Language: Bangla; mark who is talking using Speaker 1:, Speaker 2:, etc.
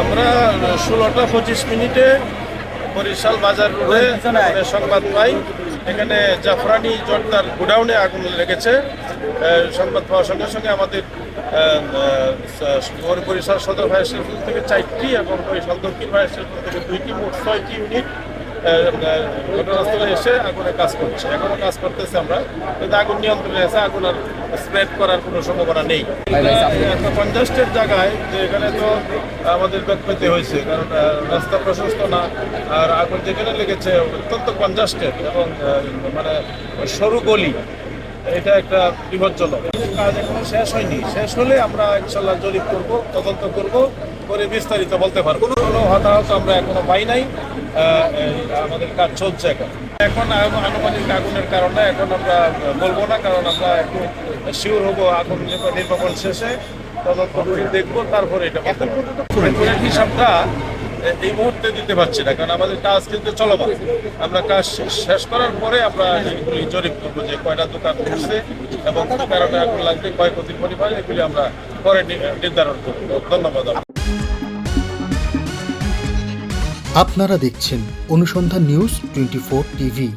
Speaker 1: আমরা ষোলোটা পঁচিশ মিনিটে বরিশাল বাজার রোডে সংবাদ পাই। এখানে জাফরানি জর্দার গোডাউনে আগুন লেগেছে। সংবাদ পাওয়ার সঙ্গে সঙ্গে আমাদের বরিশাল সদর ফায়ার স্টেশন থেকে চারটি এবং বরিশাল দক্ষিণ ফায়ার স্টেশন থেকে দুইটি, মোট ছয়টি ইউনিট ঘটনাস্থলে এসে আগুনে কাজ করছে। এখনও কাজ করতেছে আমরা কিন্তু আগুন নিয়ন্ত্রণে এসে আগুন আর স্প্রেড করার কোনো সম্ভাবনা নেই। একটা কনজাস্টেড জায়গায় যে এখানে তো আমাদের ব্যাগ পেতে হয়েছে কারণ রাস্তা প্রশস্ত না আর আগুন যেখানে লেগেছে অত্যন্ত কনজাস্টেড এবং মানে সরু গলি। এটা একটা বিপজ্জনক। কাজ এখনও শেষ হয়নি। শেষ হলে আমরা ইনশাল্লাহ জরিপ করব তদন্ত করব করে বিস্তারিত বলতে পারব। কোনো হতাহত আমরা এখনও পাই নাই। আমাদের কাজ চলছে এখন। এখন আনুমানিক আগুনের কারণে এখন আমরা বলব না কারণ আমরা একটু শিওর হব আগুন নির্বা- নির্বাপন শেষে। তদন্ত করে দেখব তারপরে এটা হিসাবটা এই মুহূর্তে দিতে পারছি না, কারণ আমাদের কাজ কিন্তু চলমান। আমরা কাজ শেষ- করার পরে আমরা এগুলি জরিপ করব যে কয়টা দোকান করছে এবং কারণে আগুন লাগবে ক্ষয়ক্ষতির পরিমাণ, এগুলি আমরা পরে নির্ধারণ করব। ধন্যবাদ
Speaker 2: আপনারা দেখছেন অনুসন্ধান নিউজ টোয়েন্টি টিভি।